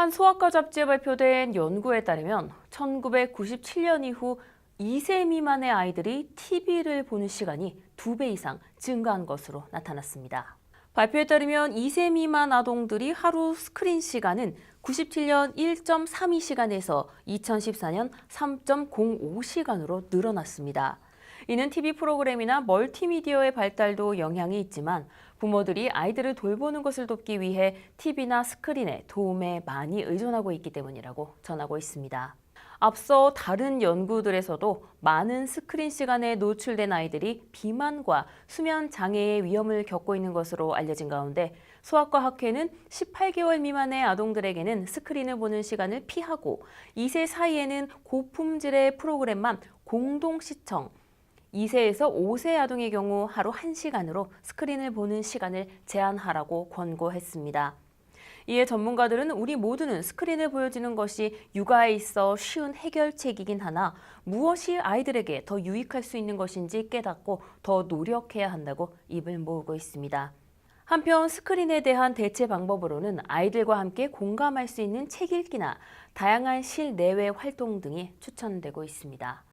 한 소아과 잡지에 발표된 연구에 따르면 1997년 이후 2세 미만의 아이들이 TV를 보는 시간이 2배 이상 증가한 것으로 나타났습니다. 발표에 따르면 2세 미만 아동들이 하루 스크린 시간은 97년 1.32시간에서 2014년 3.05시간으로 늘어났습니다. 이는 TV 프로그램이나 멀티미디어의 발달도 영향이 있지만 부모들이 아이들을 돌보는 것을 돕기 위해 TV나 스크린의 도움에 많이 의존하고 있기 때문이라고 전하고 있습니다. 앞서 다른 연구들에서도 많은 스크린 시간에 노출된 아이들이 비만과 수면 장애의 위험을 겪고 있는 것으로 알려진 가운데 소아과 학회는 18개월 미만의 아동들에게는 스크린을 보는 시간을 피하고 2세 사이에는 고품질의 프로그램만 공동 시청, 2세에서 5세 아동의 경우 하루 1시간으로 스크린을 보는 시간을 제한하라고 권고했습니다. 이에 전문가들은 우리 모두는 스크린을 보여주는 것이 육아에 있어 쉬운 해결책이긴 하나 무엇이 아이들에게 더 유익할 수 있는 것인지 깨닫고 더 노력해야 한다고 입을 모으고 있습니다. 한편 스크린에 대한 대체 방법으로는 아이들과 함께 공감할 수 있는 책 읽기나 다양한 실내외 활동 등이 추천되고 있습니다.